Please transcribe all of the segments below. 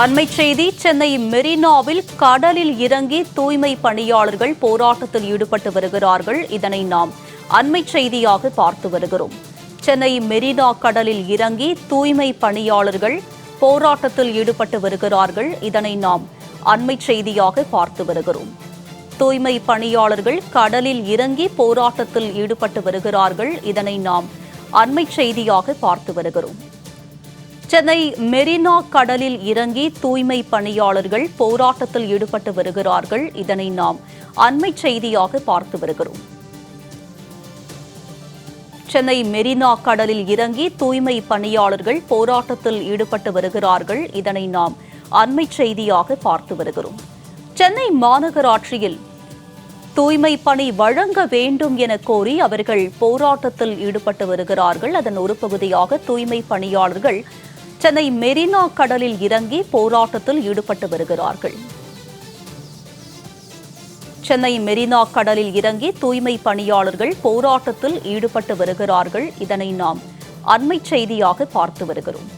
அண்மை செய்தி சென்னை மெரினாவில் கடலில் இறங்கி தூய்மை பணியாளர்கள் போராட்டத்தில் ஈடுபட்டு வருகிறார்கள். இதனை நாம் அண்மை செய்தியாக பார்த்து வருகிறோம். சென்னை மெரினா கடலில் இறங்கி தூய்மை பணியாளர்கள் போராட்டத்தில் ஈடுபட்டு வருகிறார்கள். இதனை நாம் அண்மை செய்தியாக பார்த்து வருகிறோம். தூய்மை பணியாளர்கள் கடலில் இறங்கி போராட்டத்தில் ஈடுபட்டு வருகிறார்கள். இதனை நாம் அண்மை செய்தியாக பார்த்து வருகிறோம். சென்னை மெரினா கடலில் இறங்கி தூய்மை பணியாளர்கள் போராட்டத்தில் ஈடுபட்டு வருகிறார்கள். இதனை நாம் அண்மை செய்தியாக பார்த்து வருகிறோம். சென்னை மெரினா கடலில் இறங்கி தூய்மை பணியாளர்கள் போராட்டத்தில் ஈடுபட்டு வருகிறார்கள். இதனை நாம் அண்மை செய்தியாக பார்த்து வருகிறோம். சென்னை மாநகராட்சியில் தூய்மை பணி வழங்க வேண்டும் என கோரி அவர்கள் போராட்டத்தில் ஈடுபட்டு வருகிறார்கள். அதன் ஒரு பகுதியாக தூய்மை பணியாளர்கள் சென்னை மெரினா கடலில் இறங்கி போராட்டத்தில் ஈடுபட்டு வருகிறார்கள். சென்னை மெரினா கடலில் இறங்கி தூய்மை பணியாளர்கள் போராட்டத்தில் ஈடுபட்டு வருகிறார்கள். இதனை நாம் அண்மை செய்தியாக பார்த்து வருகிறோம்.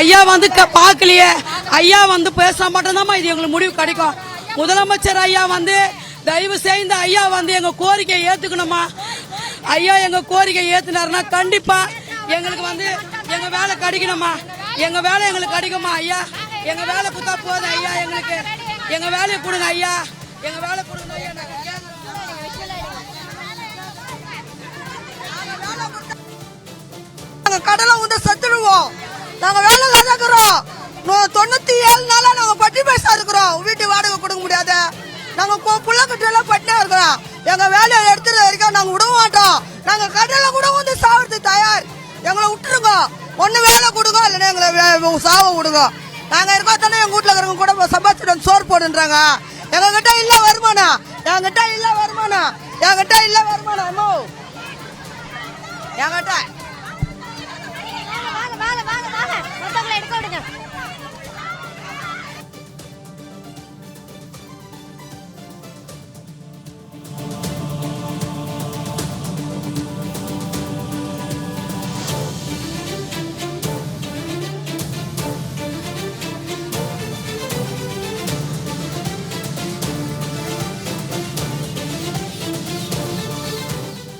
ஐயா வந்து பார்க்கலையே. ஐயா வந்து பேச மட்டும்தான் இது எங்களுக்கு முடிவு கிடைக்கும். முதலமைச்சர் ஐயா வந்து தயவு செய்து ஐயா வந்து எங்க கோரிக்கையை ஏத்துக்கணுமா ஐயா எங்க கோரிக்கை ஏத்துனாருன்னா கண்டிப்பா எங்களுக்கு வந்து எங்க வேலை கிடைக்கணுமா எங்க வேலை எங்களுக்கு கிடைக்குமா ஐயா. எங்க வேலை கொடுத்தா போதும் ஐயா எங்களுக்கு. எங்க வேலையை கொடுங்க ஐயா. எங்க வேலை கொடுங்க ஐயா நாங்க நாங்க கடலை வந்து செத்துடுவோம். நாங்க வேலை இல்லாத இருக்கிறோம் நூ- தொண்ணூத்தி ஏழு நாளா நாங்க பட்டி பைசா இருக்கிறோம். வீட்டு வாடகை கொடுக்க முடியாத. நாங்க கு- புள்ள குட்டியெல்லாம் பட்டினா இருக்கிறோம். எங்க வேலையை எடுத்துட்டு வரைக்கும் நாங்க விட மாட்டோம். நாங்க கடல கூட வந்து சாவறதுக்கு தயார். எங்களை விட்டுருங்க. ஒண்ணு வேலை கொடுங்க இல்லைன்னா எங்களை சாவ விடுங்க நாங்க இருக்கோ தானே எங்க வீட்டுல இருக்கிறவங்க கூட சம்பாதிச்சுட்டு சோறு போடுன்றாங்க. எங்க கிட்ட இல்ல வருமானம். என்கிட்ட இல்ல வருமானம். என்கிட்ட இல்ல வருமானம். அம்மோ. என்கிட்ட வாங்க வாங்க வாங்க வாங்க. மொத்தங்களை எடுக்க விடுங்க.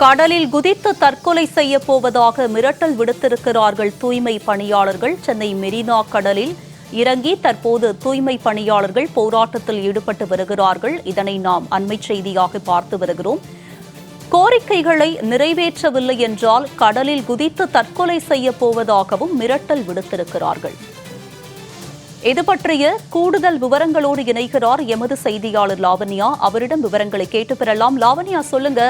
கடலில் குதித்து தற்கொலை செய்ய போவதாக மிரட்டல் விடுத்திருக்கிறார்கள் தூய்மை பணியாளர்கள். சென்னை மெரினா கடலில் இறங்கி தற்போது தூய்மை பணியாளர்கள் போராட்டத்தில் ஈடுபட்டு வருகிறார்கள். இதனை நாம் அண்மை செய்தியாக பார்த்து வருகிறோம். கோரிக்கைகளை நிறைவேற்றவில்லை என்றால் கடலில் குதித்து தற்கொலை செய்ய போவதாகவும் மிரட்டல் விடுத்திருக்கிறார்கள். இது பற்றிய கூடுதல் விவரங்களோடு இணைகிறார் எமது செய்தியாளர் லாவண்யா. அவரிடம் விவரங்களை கேட்டு பெறலாம். லாவண்யா சொல்லுங்க.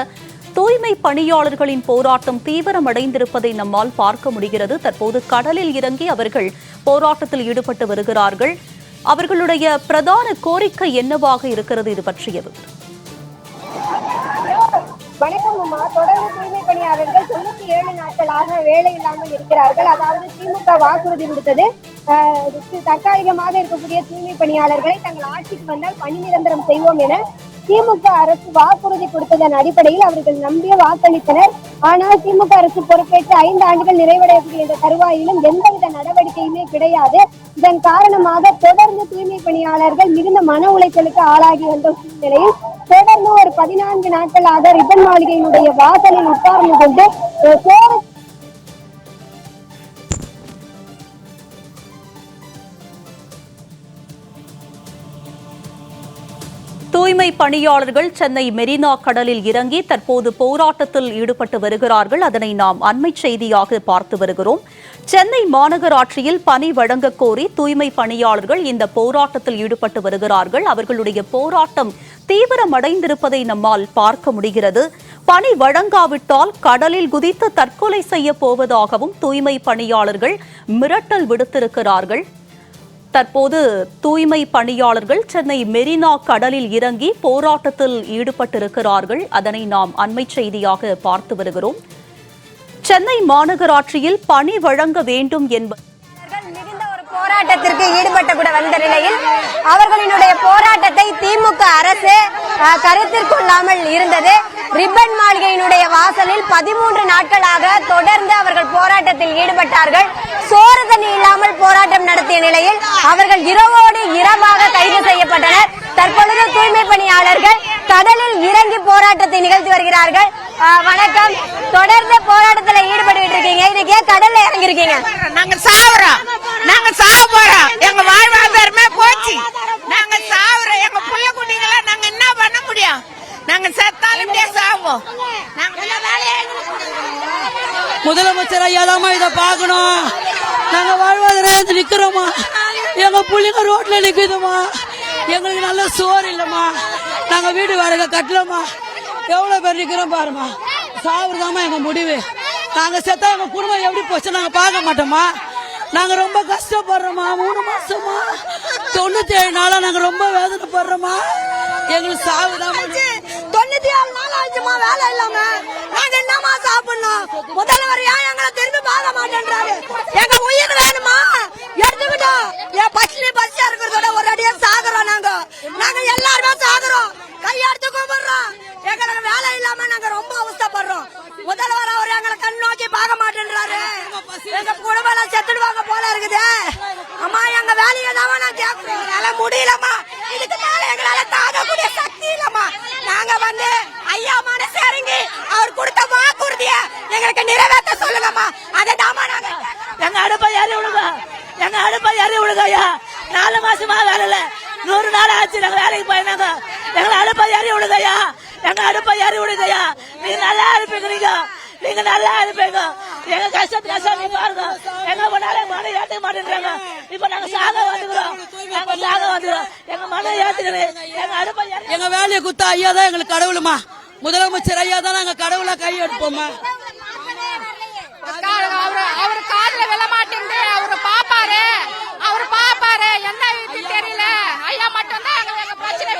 தூய்மை பணியாளர்களின் போராட்டம் தீவிரமடைந்திருப்பதை நம்மால் பார்க்க முடிகிறது. தற்போது கடலில் இறங்கி அவர்கள் போராட்டத்தில் ஈடுபட்டு வருகிறார்கள். அவர்களுடைய பிரதான கோரிக்கை என்னவாக இருக்கிறது? இது பற்றியது. வணக்கம் அம்மா. தொடர்ந்து தூய்மை பணியாளர்கள் தொண்ணூத்தி ஏழு நாட்களாக வேலை இல்லாமல் இருக்கிறார்கள். அதாவது திமுக வாக்குறுதி கொடுத்தது தற்காலிகமாக இருக்கக்கூடிய தூய்மை பணியாளர்களை தங்கள் ஆட்சிக்கு வந்தால் பணி நிரந்தரம் செய்வோம் என திமுக அரசு வாக்குறுதி கொடுத்ததன் அடிப்படையில் அவர்கள் நம்பிய வாக்களித்தனர். ஆனால் திமுக அரசு பொறுப்பேற்று ஐந்து ஆண்டுகள் நிறைவடையக்கூடிய இந்த தருவாயிலும் எந்தவித நடவடிக்கையுமே கிடையாது. இதன் காரணமாக தொடர்ந்து தூய்மை பணியாளர்கள் மிகுந்த மன உளைச்சலுக்கு ஆளாகி வந்த சூழ்நிலையில் தொடர்ந்து ஒரு பதினான்கு நாட்களாக ரிப்பன் மாளிகையினுடைய வாசலில் உட்கார்ந்து கொண்டு தூய்மை பணியாளர்கள் சென்னை மெரினா கடலில் இறங்கி தற்போது போராட்டத்தில் ஈடுபட்டு வருகிறார்கள். அதனை நாம் அண்மை செய்தியாக பார்த்து வருகிறோம். சென்னை மாநகராட்சியில் பணி வழங்க கோரி தூய்மை பணியாளர்கள் இந்த போராட்டத்தில் ஈடுபட்டு வருகிறார்கள். அவர்களுடைய போராட்டம் தீவிரமடைந்திருப்பதை நம்மால் பார்க்க முடிகிறது. பணி வழங்காவிட்டால் கடலில் குதித்து தற்கொலை செய்ய போவதாகவும் தூய்மை பணியாளர்கள் மிரட்டல் விடுத்திருக்கிறார்கள். தற்போது தூய்மை பணியாளர்கள் சென்னை மெரினா கடலில் இறங்கி போராட்டத்தில் ஈடுபட்டிருக்கிறார்கள். அதனை நாம் அண்மை செய்தியாக பார்த்து வருகிறோம். சென்னை மாநகராட்சியில் பணி வழங்க வேண்டும் என்பது போராட்டத்திற்கு ஈடுபட்ட கூட வந்த நிலையில் அவர்களினுடைய போராட்டத்தை திமுக அரசு கருத்திற்கொள்ளாமல் இருந்தது. ரிப்பன் மாளிகையினுடைய வாசலில் பதிமூன்று நாட்களாக தொடர்ந்து அவர்கள் போராட்டத்தில் ஈடுபட்டார்கள். சோறு தண்ணி இல்லாமல் போராட்டம் நடத்திய நிலையில் அவர்கள் இரவோடு இரவாக கைது செய்யப்பட்டனர். தற்பொழுது தூய்மை பணியாளர்கள் கடலில் இறங்கி போராட்டத்தை நிகழ்த்தி வருகிறார்கள். வணக்கம். தொடர்ந்து போராட்டத்தில் ஈடுபட்டு இருக்கீங்க. இன்னைக்கு ஏன் கடல்ல இறங்கிருக்கீங்க நாங்க சாவுறோம். நாங்க சாவ போறோம். எங்க வாழ்வாதாரமே போச்சு. நாங்க சாவ எங்க புள்ள குட்டிகளை நாங்க என்ன பண்ண முடியும் நாங்க செத்தாலும் இப்படியே சாவோம். முதலமைச்சர் ஐயா தாம்மா இதை பார்க்கணும். நாங்க வாழ்வாதாரம் நிக்கிறோமா எங்க புள்ளைங்க ரோட்ல நிக்குதுமா எங்களுக்கு நல்ல சோறு இல்லம்மா. நாங்க வீடு வாடகை கட்டலமா எவ்வளவு பேர் நிக்கிறோம் பாருமா சாவுறதாம்மா எங்க முடிவு. நாங்க செத்தா எங்க குடும்பம் எப்படி போச்சு நாங்க பார்க்க மாட்டோமா நாங்க ரொம்ப கஷ்டப்படுறோமா மூணு மாசமா தொண்ணூத்தி ஏழு நாளா நாங்க ரொம்ப வேதனைப்படுறோமா எங்களுக்கு சாவுதாம்மா. சாப்பிடணும் முதல்வர் ஏன் எங்களை திரும்பி பார்க்க மாட்டேன்றாரு எங்க உயிர் வேணுமா எடுத்துக்கிட்டோம் என் பஸ்ல பஸ்ஸா இருக்கிறதோட ஒரு அடியா சாகுறோம் நாங்க நாங்க எல்லாருமே சாகுறோம் கையெடுத்து கும்பிடுறோம் எங்களுக்கு வேலை இல்லாம நாங்க ரொம்ப அவஸ்தைப்படுறோம் முதல்வர் அவர் எங்களை கண் நோக்கி பார்க்க மாட்டேன்றாரு எங்க குடும்பம் எல்லாம் செத்துடுவாங்க போல இருக்குது அம்மா எங்க வேலையை தான் நான் கேட்கிறோம் எங்களால முடியலம்மா இதுக்கு மேல எங்களால தாங்கக்கூடிய சக்தி இல்லம்மா நாங்க வந்து ஐயா மனசு இறங்கி அவர் கொடுத்த வாக்குறுதிய எங்களுக்கு நிறைவேற்ற சொல்லுங்கம்மா அதை தாமா நாங்க எங்க அடுப்பை ஏறி விடுங்க எங்க அடுப்பை ஏறி விடுங்க ஐயா நாலு மாசமா வேலை இல்ல நூறு நாள் ஆச்சு நாங்க வேலைக்கு போயிருந்தாங்க எங்களை அடுப்பை ஏறி விடுங்க ஐயா எங்க அடுப்பை ஏறி விடுங்க ஐயா நீங்க நல்லா இருப்பீங்க நீங்க நீங்க நல்லா இருப்பீங்க. எங்க கஷ்டத்து கஷ்டம் நீங்க பாருங்க. எங்க பண்ணாலும் மனை ஏத்துக்க மாட்டேன்றாங்க. இப்ப நாங்க சாக வந்துக்கிறோம் நாங்க சாக வந்துக்கிறோம் எங்க மனை ஏத்துக்கிறேன். எங்க அடுப்பை எங்க வேலையை குத்தா ஐயா தான் எங்களுக்கு கடவுளுமா? முதலமைச்சர் ஐயா தான் நாங்க கடவுளா கை எடுப்போமா அவரு காதுல விழ மாட்டேங்குது அவரு பாப்பாரு அவரு பாப்பாரு என்ன இது தெரியல ஐயா மட்டும் தான் எங்க எங்க பிரச்சனை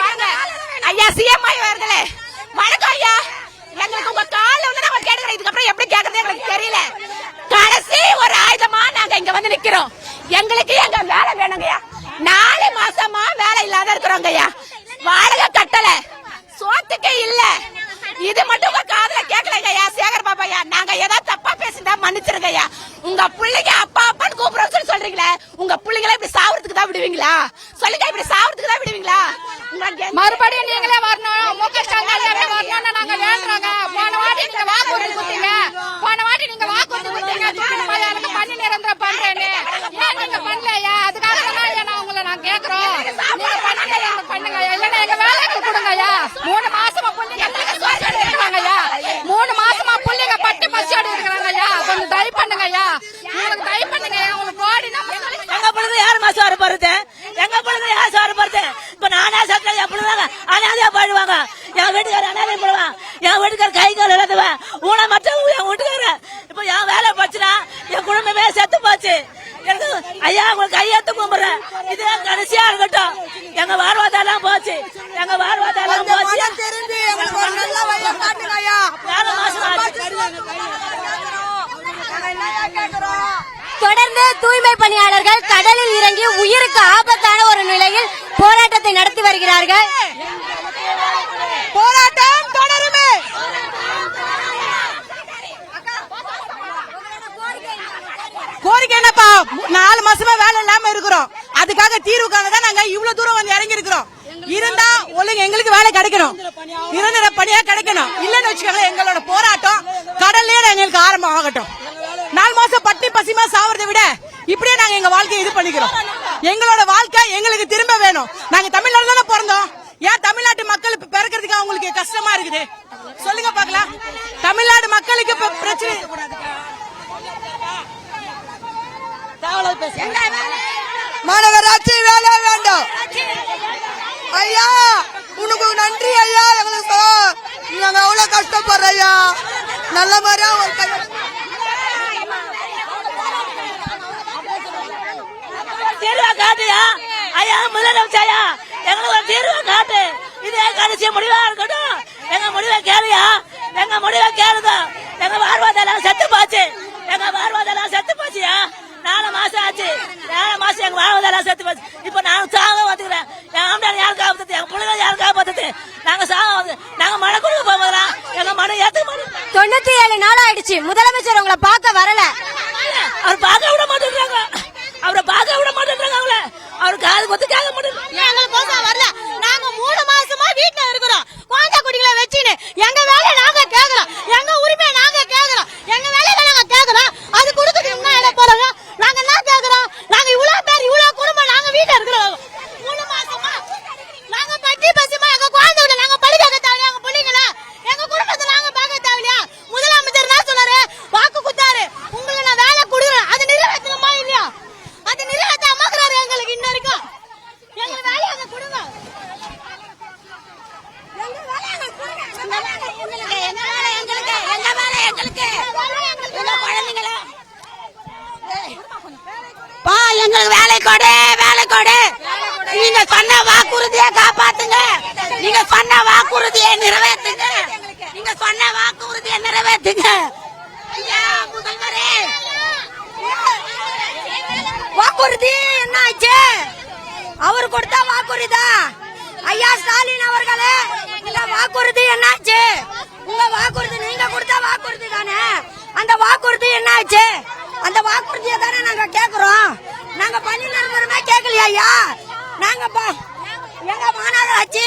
பாருங்க ஐயா சிஎம் அவர்களே வணக்கம் ஐயா எங்களுக்கு உங்க கால்ல வந்து நாங்க கேட்கிறோம் இதுக்கப்புறம் எப்படி கேட்கறது எங்களுக்கு தெரியல கடைசி ஒரு ஆயுதமா நாங்க இங்க வந்து நிக்கிறோம். எங்களுக்கு எங்க வேலை வேணுங்கய்யா? நாலு மாசமா வேலை இல்லாத இருக்கிறோங்கய்யா. வாடகை கட்டல. சோத்துக்கே இல்ல. இது மட்டும் உங்க காதல கேட்கலங்க சேகர் பாபா நாங்க ஏதாவது தப்பா பேசிட்டா மன்னிச்சிருங்கய்யா. உங்க பிள்ளைங்க அப்பா அப்பான்னு கூப்பிடுறோம் சொல்லி சொல்றீங்களே உங்க பிள்ளைங்களை இப்படி சாவறதுக்கு தான் விடுவீங்களா? சொல்லுங்க இப்படி சாவறதுக்கு தான் விடுவீங்களா? மறுபடியும் நீங்களே வரணும் முக ஸ்டாலின் ஐயாவே வரணும்னு நாங்க வேண்டுறோங்க போன வாட்டி நீங்க வாக்குறுதி கொடுத்தீங்க போன வாட்டி நீங்க வாக்குறுதி கொடுத்தீங்க சிக்கன பையனுக்கு பண்ணி நிரந்தரம் பண்றேன்னு ஏன் நீங்க பண்ணலையா அதுக்காக தான் ஐயா நான் உங்களை நான் கேக்குறோம் நீங்க பண்ணுங்க எங்களுக்கு பண்ணுங்க இல்லைன்னா எங்க வேலைக்கு கொடுங்க ஐயா மூணு மாசமா புள்ளிங்க இருக்கிறாங்க ஐயா மூணு மாசமா புள்ளிங்க பட்டி பசியோடு இருக்கிறாங்க ஐயா கொஞ்சம் தயவு பண்ணுங்க ஐயா உங்களுக்கு தயவு பண்ணுங்க ஐயா உங்களுக்கு கோடி நம்ம எங்க பிள்ளைங்க சோறு போறது எங்க பிள்ளைங்க யார் சோறு போறது இப்ப நானே சட்டம் என் பிள்ளைங்க அனாதையா போயிடுவாங்க. என் வீட்டுக்காரர் அனாதையா போடுவான் என் வீட்டுக்காரர் கை கால் இழந்துவேன் உன மட்டும் என் வீட்டுக்காரர். இப்ப என் வேலை போச்சுன்னா என் குடும்பமே செத்து போச்சு. எனக்கு ஐயா உங்களுக்கு கையெழுத்து கும்பிடுறேன். இது கடைசியா இருக்கட்டும். எங்க வாழ்வா போச்சு எங்க வாழ்வாதாரம் போச்சு மனம் தெரிஞ்சு எங்களுக்கு ஒரு நல்ல வழியை காட்டுங்க ஐயா நாலு மாசம் ஆச்சு நாங்க என்னய்யா கேக்குறோம் தொடர்ந்து தூய்மை பணியாளர்கள் கடலில் இறங்கி உயிருக்கு ஆபத்தான ஒரு நிலையில் போராட்டத்தை நடத்தி வருகிறார்கள். போராட்டம் தொடருமே. கோரிக்கை என்னப்பா? நாலு மாசமா வேலை இல்லாம இருக்கிறோம். அதுக்காக தீர்வுக்காக தான் நாங்க இவ்வளவு தூரம் வந்து இறங்கி இருக்கிறோம். இருந்தா ஒழுங்கு எங்களுக்கு வேலை கிடைக்கணும். இருந்த பணியா கிடைக்கணும். இல்லன்னு வச்சுக்கோங்களேன் எங்களோட போராட்டம் கடல்லே எங்களுக்கு ஆரம்பம் ஆகட்டும். நாலு மாசம் பட்டி பசிமா சாவறதை விட இப்படியே நாங்க எங்க வாழ்க்கையை இது பண்ணிக்கிறோம். எங்களோட வாழ்க்கை எங்களுக்கு திரும்ப வேணும். நாங்க தமிழ்நாடு தானே பிறந்தோம். ஏன் தமிழ்நாட்டு மக்கள் இப்ப பிறக்கிறதுக்கு அவங்களுக்கு கஷ்டமா இருக்குது? சொல்லுங்க பாக்கலாம் தமிழ்நாடு மக்களுக்கு இப்ப பிரச்சனை. மாநகராட்சி வேலை வேண்டும். ஐயா உனக்கு நன்றி ஐயா எங்களுக்கு நாங்க அவ்வளவு கஷ்டப்படுறோம் ஐயா? நல்ல மாதிரியா ஒரு ஐயா முதலமைச்சர் எங்களுக்கு ஒரு தீர்வு காட்டு. இது கடைசி முடிவா இருக்கட்டும். எங்க முடிவை கேளுயா. எங்க முடிவை கேளுதோ. எங்க பார்வதெல்லாம் செத்து போச்சு. எங்க பார்வதெல்லாம் செத்து போச்சுயா? நாலு மாசம் ஆச்சு. நாலு மாசம் எங்க வாழ்வதெல்லாம் செத்து போச்சு. இப்ப நான் சாக வந்துக்கிறேன் என் ஆம்டான் யாருக்காக பார்த்தது எங்க பிள்ளைங்க யாருக்காக பார்த்தது நாங்க சாக வந்து நாங்க மழை குழுக்கு போகும்போதெல்லாம் எங்க மழை ஏத்துக்க மாட்டோம் தொண்ணூத்தி ஏழு நாள் ஆயிடுச்சு. முதலமைச்சர் உங்களை பார்க்க வரல. அவர் பார்க்க விட எங்களுக்கு வேலை கொடு வேலை கொடு. நீங்க சொன்ன வாக்குறுதியை காப்பாத்துங்க. நீங்க சொன்ன வாக்குறுதியை நிறைவேற்றுங்க நீங்க சொன்ன வாக்குறுதியை நிறைவேற்றுங்க ஐயா முதல்வரே. வாக்குறுதி என்ன ஆச்சு அவர் கொடுத்தா வாக்குறுதிதான். ஐயா ஸ்டாலின் அவர்களே உங்க வாக்குறுதி என்னாச்சு? உங்க வாக்குறுதி நீங்க கொடுத்த வாக்குறுதி தானே? அந்த வாக்குறுதி என்னாச்சு? அந்த வாக்குறுதியை தானே நாங்க கேக்குறோம். நாங்க பள்ளி நிலவரமே கேட்கலையா ஐயா? நாங்க எங்க மாநகராட்சி